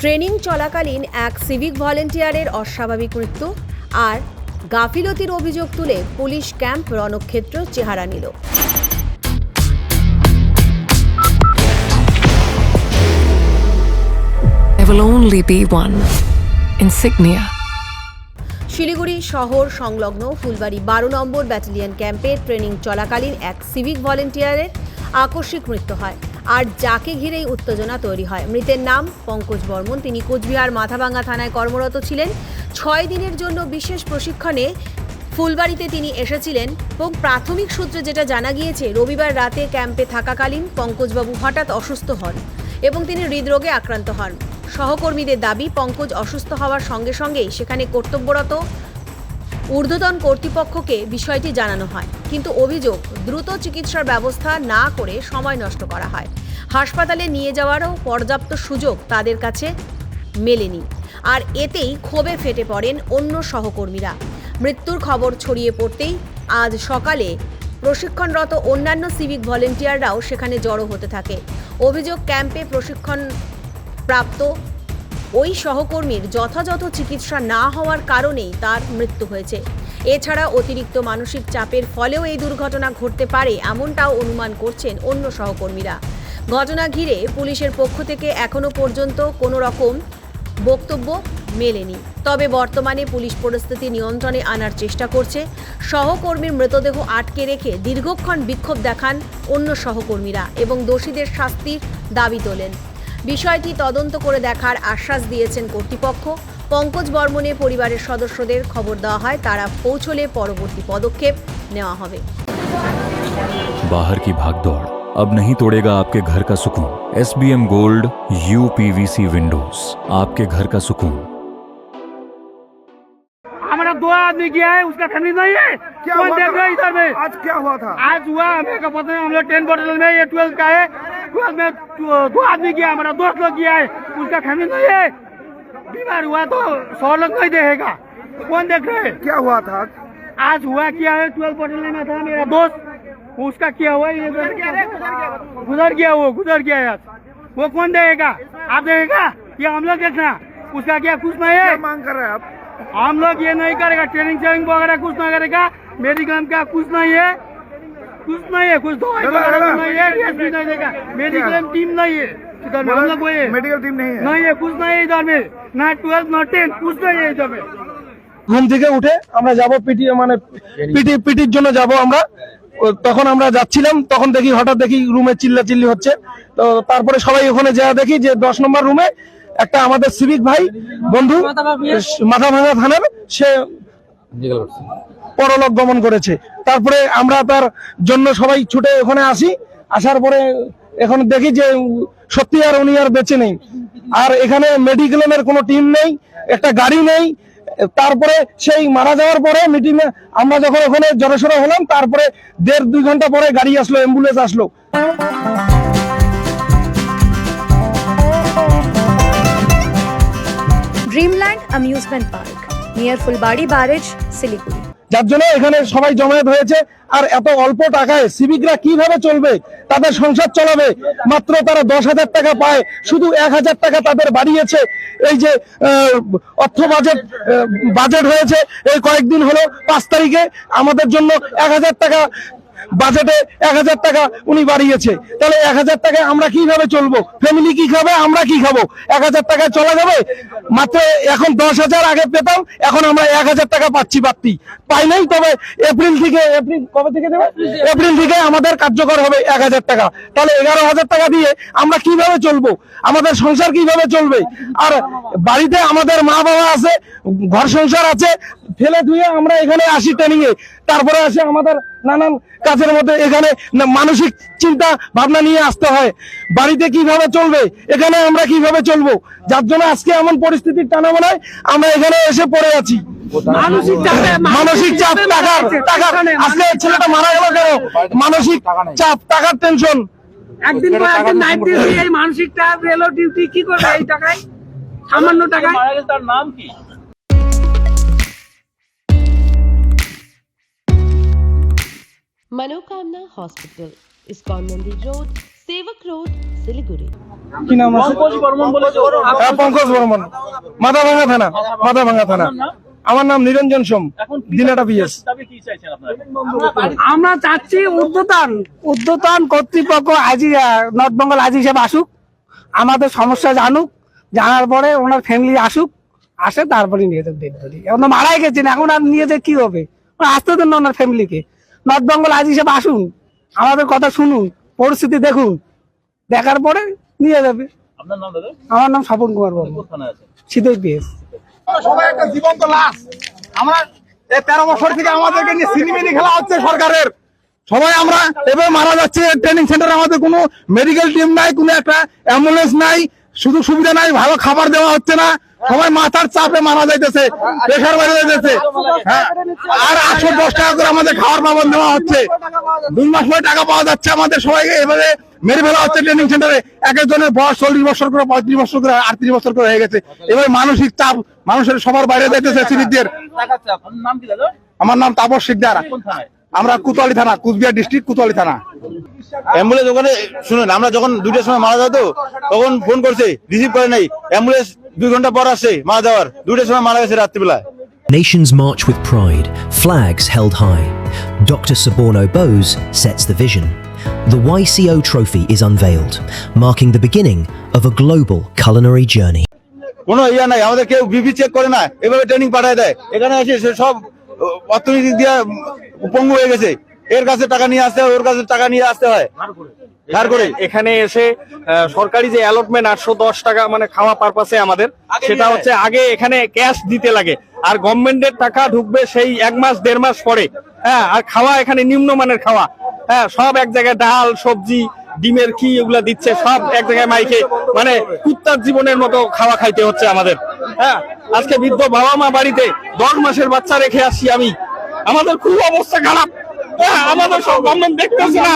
Training চলাকালীন এক civic ভলেন্টিয়ারের অস্বাভাবিক মৃত্যু আর গাফিলতির অভিযোগ তুলে পুলিশ ক্যাম্প রণক্ষেত্র চেহারা নিল There will only be one, insignia. Siliguri শহর সংলগ্ন ফুলবাড়ি বারো নম্বর ব্যাটালিয়ন ক্যাম্পে ট্রেনিং চলাকালীন এক সিভিক ভলেন্টিয়ারের আকস্মিক মৃত্যু হয়। আর যাকে ঘিরেই উত্তেজনা তৈরি হয়। মৃতের নাম পঙ্কজ বর্মন। তিনি কোচবিহার মাথাভাঙ্গা থানায় কর্মরত ছিলেন। ছয় দিনের জন্য বিশেষ প্রশিক্ষণে ফুলবাড়িতে তিনি এসেছিলেন এবং প্রাথমিক সূত্রে যেটা জানা গিয়েছে, রবিবার রাতে ক্যাম্পে থাকাকালীন পঙ্কজবাবু হঠাৎ অসুস্থ হন এবং তিনি হৃদরোগে আক্রান্ত হন। সহকর্মীদের দাবি, পঙ্কজ অসুস্থ হওয়ার সঙ্গে সঙ্গেই সেখানে কর্তব্যরত ঊর্ধ্বতন কর্তৃপক্ষকে বিষয়টি জানানো হয়। কিন্তু অভিযোগ, দ্রুত চিকিৎসার ব্যবস্থা না করে সময় নষ্ট করা হয়। হাসপাতালে নিয়ে যাওয়ারও পর্যাপ্ত সুযোগ তাদের কাছে মেলেনি। আর এতেই ক্ষোভে ফেটে পড়েন অন্য সহকর্মীরা। মৃত্যুর খবর ছড়িয়ে পড়তেই আজ সকালে প্রশিক্ষণরত অন্যান্য সিভিক ভলেন্টিয়াররাও সেখানে জড়ো হতে থাকে। অভিযোগ, ক্যাম্পে প্রশিক্ষণ প্রাপ্ত। ওই সহকর্মীর যথাযথ চিকিৎসা না হওয়ার কারণেই তার মৃত্যু হয়েছে। এছাড়া অতিরিক্ত মানসিক চাপের ফলেও এই দুর্ঘটনা ঘটতে পারে এমনটাও অনুমান করছেন অন্য সহকর্মীরা। ঘটনা ঘিরে পুলিশের পক্ষ থেকে এখনও পর্যন্ত কোনো রকম বক্তব্য মেলেনি। তবে বর্তমানে পুলিশ পরিস্থিতি নিয়ন্ত্রণে আনার চেষ্টা করছে। সহকর্মীর মৃতদেহ আটকে রেখে দীর্ঘক্ষণ বিক্ষোভ দেখান অন্য সহকর্মীরা এবং দোষীদের শাস্তির দাবি তোলেন। বিষয়টি তদন্ত করে দেখার আশ্বাস দিয়েছেন কর্তৃপক্ষ পঙ্কজ বর্মনের পরিবারের সদস্যদের খবর দেওয়া হয় তারা পৌঁছলে পরবর্তী পদক্ষেপ নেওয়া হবে बाहर की भागदौड़ अब नहीं तोड़ेगा आपके घर का सुकून S B M gold U PVC windows आपके घर का सुकून हमारा दो आदमी गया है उसका फैमिली नहीं है क्या कौन हुआ देख था? रहा है इधर में आज क्या हुआ था आज हुआ हमें का पता नहीं हम लोग टेन बॉटल में ये ट्वेल्व का है ट्वेल्व में दो दो आदमी गया हमारा दोस्त लोग गया है। उसका फैमिली नहीं है। बीमार हुआ तो सौ लोग नहीं देखेगा। कौन देख रहे क्या हुआ था? आज हुआ क्या है? ट्वेल्व बॉटल में था मेरा दोस्त। उसका क्या हुआ? ये गुजर गया वो गुजर गया यार वो कौन देखेगा? आप देखेगा? या हम लोग देखना। उसका क्या कुछ नहीं है? मांग कर रहे हैं आप? हम लोग ये नहीं करेगा। ट्रेनिंग ट्रेनिंग वगैरह कुछ नहीं करेगा। मेडिक्लेम का कुछ नहीं है। कुछ नहीं है कुछ दवाई दादा, वगैरह दादा। कुछ नहीं है रेस्ट भी नहीं देगा मेडिक्लेम टीम नहीं है इधर में हम लोग वो है मेडिकल टीम नहीं है नहीं है कुछ नहीं है इधर में ना ट्वेल्व ना टेन कुछ नहीं है इधर में ঘুম থেকে উঠে আমরা যাব পিটি মানে পিটি পিটির জন্য যাব আমরা ও তখন আমরা যাচ্ছিলাম তখন দেখি হঠাৎ দেখি রুমে চিল্লা চিল্লি হচ্ছে তো তারপরে সবাই ওখানে যা দেখি যে দশ নম্বর রুমে একটা আমাদের সিভিক ভাই বন্ধু মাথা ভাঙা থানার সে পরলোক গমন করেছে। তারপরে আমরা তার জন্য সবাই ছুটে ওখানে আসি। আসার পরে এখন দেখি যে সত্যি আর উনি আর বেঁচে নেই। আর এখানে মেডিক্লেমের কোনো টিম নেই একটা গাড়ি নেই। তারপরে সেই মারা যাওয়ার পরে মিটিং আমরা যখন ওখানে জড়সড় হলাম তারপরে দেড় দুই ঘণ্টা পরে গাড়ি আসলো অ্যাম্বুলেন্স আসলো। Dreamland Amusement Park near Phulbari barrage Siliguri. যার জন্য এখানে সবাই জমায়েত হয়েছে। আর এত অল্প টাকায় সিভিকরা কীভাবে চলবে? তাদের সংসার চলাবে। মাত্র তারা দশ হাজার টাকা পায়। শুধু এক হাজার টাকা তাদের বাড়িয়েছে। এই যে অর্থ বাজেট বাজেট হয়েছে। এই কয়েকদিন হলো পাঁচ তারিখে। আমাদের জন্য এক হাজার টাকা বাজেটে এক হাজার টাকা উনি বাড়িয়েছে। তাহলে এক হাজার টাকায় আমরা কীভাবে চলবো? ফ্যামিলি কি খাবে? আমরা কি খাব? এক হাজার টাকায় চলা যাবে? মাত্র এখন দশ হাজার আগে পেতাম, এখন আমরা এক হাজার টাকা পাচ্ছি বাড়তি। পাই নাই, তবে এপ্রিল থেকে, এপ্রিল কবে থেকে দেবে? এপ্রিল থেকে আমাদের কার্যকর হবে এক হাজার টাকা। তাহলে এগারো হাজার টাকা দিয়ে আমরা কীভাবে চলবো? আমাদের সংসার কীভাবে চলবে? আর বাড়িতে আমাদের মা বাবা আছে, ঘর সংসার আছে, ফেলে ধুয়ে আমরা এখানে আসি ট্রেনিং এ। তারপরে আসে আমাদের নানান কাজের মধ্যে। এখানে মানসিক চিন্তা ভাবনা নিয়ে আসতে হয়। বাড়িতে কীভাবে চলবে? এখানে আমরা কীভাবে চলবো? যার জন্য আজকে এমন পরিস্থিতির টানা বানায় আমরা এখানে এসে পড়ে আছি। মানসিক চাপ মানসিক চাপ টাকার টাকার আজকে ছেলেটা মারা গেল কেন? মানসিক চাপ টাকার টেনশন একদিন পর একদিন নাইট ডিউটি এই মানসিকটা রেলো ডিউটি কি করবে এই টাকায়? সামান্য টাকায়? মনোকামনা হসপিটাল ইসকন মন্দির রোড সেবক রোড শিলিগুড়ি কি নাম আছে? পঙ্কজ বর্মন মাথাভাঙা থানা মাথাভাঙা থানা। আমার নাম নিরঞ্জন সোম। দিনাটা বিএস। আমরা চাচ্ছি উদ্যতন উদ্যতন কর্তৃপক্ষ আজি নর্থ বেঙ্গল আজি হিসেবে আসুক আমাদের সমস্যা জানুক জানার পরে ওনার ফ্যামিলি আসুক আসে তারপরে নিয়ে যাবে ডেড এখন মারাই গেছেন এখন আর নিয়ে যেয়ে কি হবে? আসতে দেন ওনার ফ্যামিলিকে নর্থ বেঙ্গল আজি হিসেবে আসুন আমাদের কথা শুনুন পরিস্থিতি দেখুন দেখার পরে নিয়ে যাবে। আমার নাম স্বপন কুমার বর্মন। শীতই পিএস। সবাই একটা জীবন্ত লাশ। আমরা এই তেরো বছর থেকে আমাদেরকে নিয়ে সিনেমিনি খেলা হচ্ছে সরকারের। সবাই আমরা এবার মারা যাচ্ছে ট্রেনিং সেন্টারে আমাদের কোনো মেডিকেল টিম নাই কোনো একটা অ্যাম্বুলেন্স নাই। সুযোগ সুবিধা নাই ভালো খাবার দেওয়া হচ্ছে না। সবাই মাথার চাপে মারা যাইতেছে প্রেশার বেড়ে যাইতেছে। হ্যাঁ আর আটশো দশ টাকা করে আমাদের খাওয়ার পাবন দেওয়া হচ্ছে। দুই মাস পরে টাকা পাওয়া যাচ্ছে আমাদের সবাইকে এবারে মেরে ফেলা হচ্ছে ট্রেনিং সেন্টারে এক একজনের বয়স চল্লিশ বছর করে পঁয়ত্রিশ বছর করে আটত্রিশ বছর করে হয়ে গেছে। এবার মানসিক চাপ মানুষের সবার বাইরে যাইতেছে সিভিকদের আমার নাম তাপস শিকদার। আমরা কুতোয়ালি থানা কুচবিহার ডিস্ট্রিক্ট কুতোয়ালি থানা অ্যাম্বুলেন্স ওখানে শুনুন আমরা যখন দুইটার সময় মারা যেত তখন ফোন করছে রিসিভ করে নাই অ্যাম্বুলেন্স দুই ঘণ্টা পর আসছে মারা যাওয়ার দুইটার সময় মারা গেছে রাত্রিবেলা Nations march with pride, flags held high. Dr. Suborno Bose sets the vision. The YCO trophy is unveiled, marking the beginning of a global culinary journey. কোনো ইয়া নাই আমাদের কেউ বিপি চেক করে না এভাবে ট্রেনিং পাঠায় দেয় এখানে এসে সব অর্থনীতি দিয়ে পঙ্গু হয়ে গেছে। এর কাছে টাকা নিয়ে আসতে হয় ওর কাছে টাকা নিয়ে আসতে হয়। ধার করে। এখানে এসে সরকারি যে অ্যালটমেন্ট আটশো দশ টাকা মানে খাওয়া পারপাসে আমাদের সেটা হচ্ছে আগে এখানে ক্যাশ দিতে লাগে। আর গভর্নমেন্টের টাকা ঢুকবে সেই এক মাস দেড় মাস পরে। হ্যাঁ আর খাওয়া এখানে নিম্নমানের খাওয়া। হ্যাঁ সব এক জায়গায় ডাল সবজি ডিমের কি এগুলা দিচ্ছে সব এক জায়গায় মাইকে মানে কুত্তার জীবনের মতো খাওয়া খাইতে হচ্ছে আমাদের। হ্যাঁ আজকে বৃদ্ধ বাবা মা বাড়িতে দশ মাসের বাচ্চা রেখে আসি আমি। আমাদের খুব অবস্থা খারাপ। হ্যাঁ, আমাদের সব গভর্নমেন্ট দেখতেছে না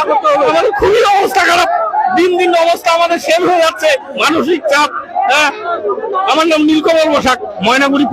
আমাদের খুবই অবস্থা খারাপ। দিন দিন অবস্থা আমাদের শেষ হয়ে যাচ্ছে মানসিক চাপ। হ্যাঁ আমার নাম নীলকমল বসাক ময়নাগুড়ি